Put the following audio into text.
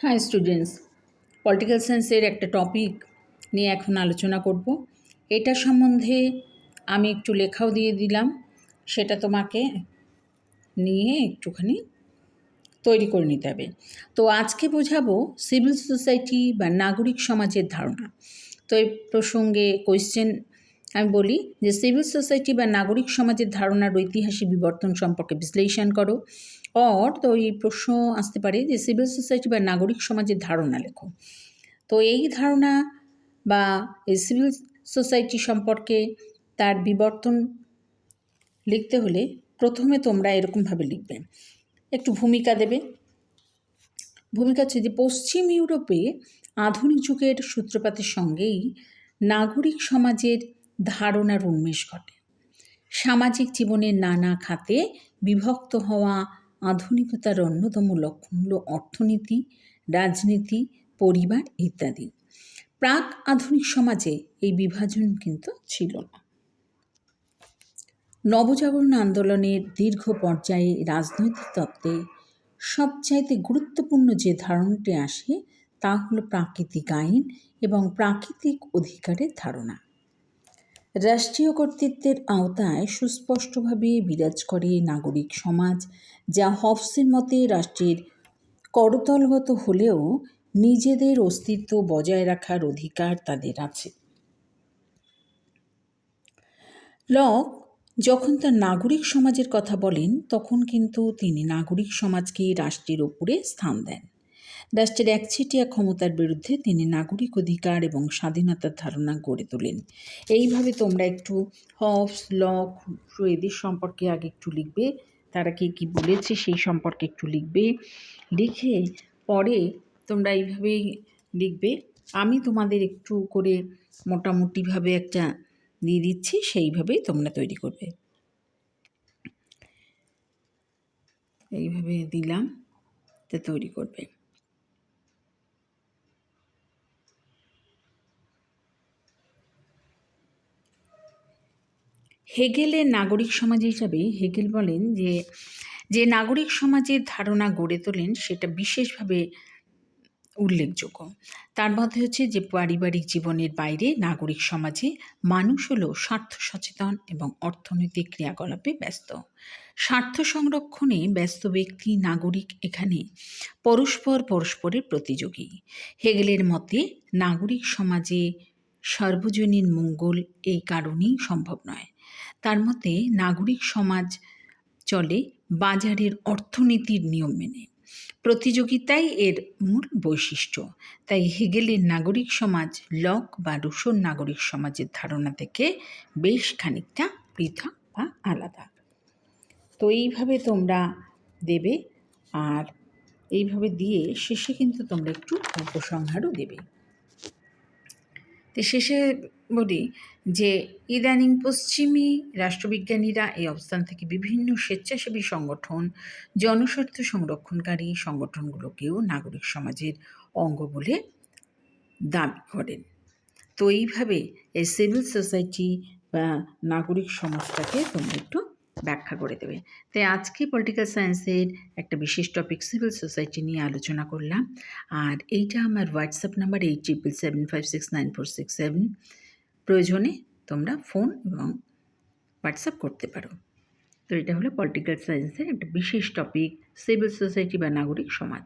হ্যাঁ students political সায়েন্সের একটা টপিক নিয়ে এখন আলোচনা করব। এটা সম্বন্ধে আমি একটু লেখাও দিয়ে দিলাম, সেটা তোমাকে নিয়ে একটুখানি তৈরি করে নিতে হবে। তো আজকে বোঝাবো সিভিল সোসাইটি বা নাগরিক সমাজের ধারণা। তো এই প্রসঙ্গে কোয়েশ্চেন আমি বলি যে সিভিল সোসাইটি বা নাগরিক সমাজের ধারণার ঐতিহাসিক বিবর্তন সম্পর্কে বিশ্লেষণ করো। অর, তো এই প্রশ্ন আসতে পারে যে সিভিল সোসাইটি বা নাগরিক সমাজের ধারণা লেখো। তো এই ধারণা বা এই সিভিল সোসাইটি সম্পর্কে তার বিবর্তন লিখতে হলে প্রথমে তোমরা এরকমভাবে লিখবে। একটু ভূমিকা দেবে। ভূমিকা হচ্ছে যে পশ্চিম ইউরোপে আধুনিক যুগের সূত্রপাতের সঙ্গেই নাগরিক সমাজের ধারণার উন্মেষ ঘটে। সামাজিক জীবনের নানা খাতে বিভক্ত হওয়া আধুনিকতার অন্যতম লক্ষণ হল অর্থনীতি, রাজনীতি, পরিবার ইত্যাদি। প্রাক আধুনিক সমাজে এই বিভাজন কিন্তু ছিল না। নবজাগরণ আন্দোলনের দীর্ঘ পর্যায়ে রাজনৈতিক তত্ত্বে সবচাইতে গুরুত্বপূর্ণ যে ধারণাটি আসে তা হলো প্রাকৃতিক আইন এবং প্রাকৃতিক অধিকারের ধারণা। রাষ্ট্রীয় কর্তৃত্বের আওতায় সুস্পষ্টভাবে বিরাজ করে নাগরিক সমাজ, যা হফসের মতে রাষ্ট্রের করতলগত হলেও নিজেদের অস্তিত্ব বজায় রাখার অধিকার তাদের আছে। লক যখন তার নাগরিক সমাজের কথা বলেন, তখন কিন্তু তিনি নাগরিক সমাজকে রাষ্ট্রের ওপরে স্থান দেন। রাষ্ট্রের একচেটিয়া ক্ষমতার বিরুদ্ধে তিনি নাগরিক অধিকার এবং স্বাধীনতার ধারণা গড়ে তোলেন। এইভাবে তোমরা একটু হফস, লক এদের সম্পর্কে আগে একটু লিখবে। তারা কে কী বলেছে সেই সম্পর্কে একটু লিখবে। লিখে পরে তোমরা এইভাবেই লিখবে। আমি তোমাদের একটু করে মোটামুটিভাবে একটা দিয়ে দিচ্ছি, সেইভাবেই তোমরা তৈরি করবে। এইভাবে দিলাম, তা তৈরি করবে। হেগেলের নাগরিক সমাজ হিসাবে হেগেল বলেন যে যে নাগরিক সমাজের ধারণা গড়ে তোলেন সেটা বিশেষভাবে উল্লেখযোগ্য। তার মধ্যে হচ্ছে যে পারিবারিক জীবনের বাইরে নাগরিক সমাজে মানুষ হলো স্বার্থ সচেতন এবং অর্থনৈতিক ক্রিয়াকলাপে ব্যস্ত। স্বার্থ সংরক্ষণে ব্যস্ত ব্যক্তি, নাগরিক এখানে পরস্পর পরস্পরের প্রতিযোগী। হেগেলের মতে নাগরিক সমাজে সর্বজনীন মঙ্গল এই কারণেই সম্ভব নয়। তার মতে, নাগরিক সমাজ চলে বাজারের অর্থনীতির নিয়ম মেনে। প্রতিযোগিতাই এর মূল বৈশিষ্ট্য। তাই হেগেলের নাগরিক সমাজ, লক বা রুশোর নাগরিক সমাজের ধারণা থেকে বেশ খানিকটা পৃথক বা আলাদা। তো এইভাবে তোমরা দেবে, আর এইভাবে দিয়ে শেষে কিন্তু তোমরা একটু উপসংহারও দেবে। শেষে বলি যে ইদানিং পশ্চিমী রাষ্ট্রবিজ্ঞানীরা এই অবস্থান থেকে বিভিন্ন স্বেচ্ছাসেবী সংগঠন, জনস্বার্থ সংরক্ষণকারী সংগঠনগুলোকেও নাগরিক সমাজের অঙ্গ বলে দাবি করেন। তো এইভাবে এই সিভিল সোসাইটি বা নাগরিক সমাজটাকে তোমরা একটু ব্যাখ্যা করে দেবে। তাই আজকে পলিটিক্যাল সায়েন্সের একটা বিশেষ টপিক সিভিল সোসাইটি নিয়ে আলোচনা করলাম। আর এইটা আমার WhatsApp number eight triple seven five six nine four six seven প্রয়োজনে তোমরা ফোন এবং হোয়াটসঅ্যাপ করতে পারো। তো এটা হলো পলিটিক্যাল সায়েন্সের একটা বিশেষ টপিক সিভিল সোসাইটি বা নাগরিক সমাজ।